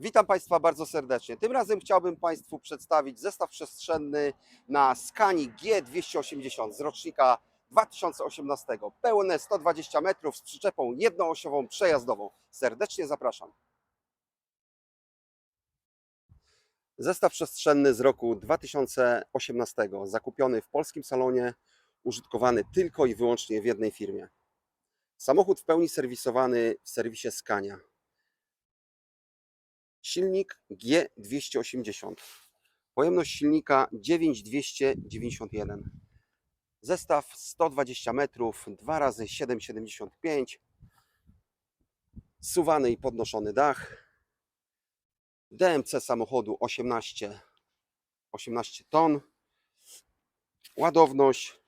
Witam Państwa bardzo serdecznie. Tym razem chciałbym Państwu przedstawić zestaw przestrzenny na Skani G280 z rocznika 2018. Pełne 120 metrów z przyczepą jednoosiową przejazdową. Serdecznie zapraszam. Zestaw przestrzenny z roku 2018, zakupiony w polskim salonie, użytkowany tylko i wyłącznie w jednej firmie. Samochód w pełni serwisowany w serwisie Scania. Silnik G280. Pojemność silnika 9291. Zestaw 120 metrów, 2 razy 7,75. Suwany i podnoszony dach. DMC samochodu 18, 18 ton. Ładowność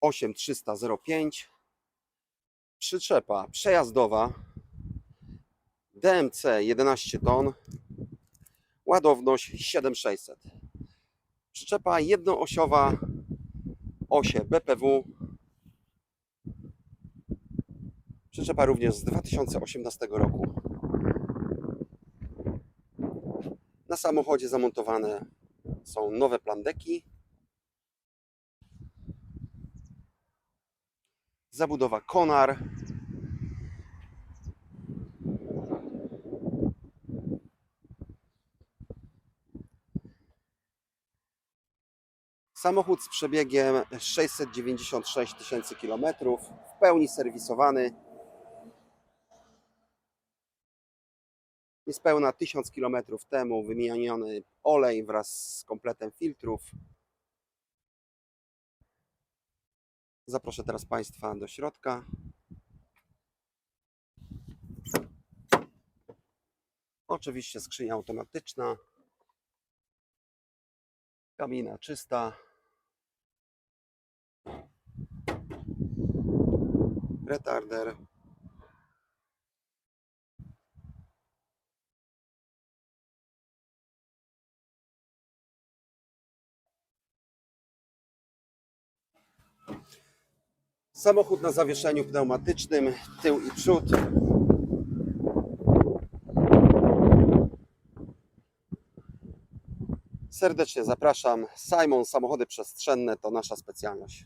8305. Przyczepa przejazdowa DMC 11 ton, ładowność 7600. Przyczepa jednoosiowa, osie BPW. Przyczepa również z 2018 roku. Na samochodzie zamontowane są nowe plandeki. Zabudowa konar. Samochód z przebiegiem 696 tysięcy kilometrów, w pełni serwisowany. Niespełna 1000 kilometrów temu wymieniony olej wraz z kompletem filtrów. Zaproszę teraz Państwa do środka. Oczywiście skrzynia automatyczna. Kabina czysta. Retarder. Samochód na zawieszeniu pneumatycznym, tył i przód. Serdecznie zapraszam. Simon Samochody Przestrzenne to nasza specjalność.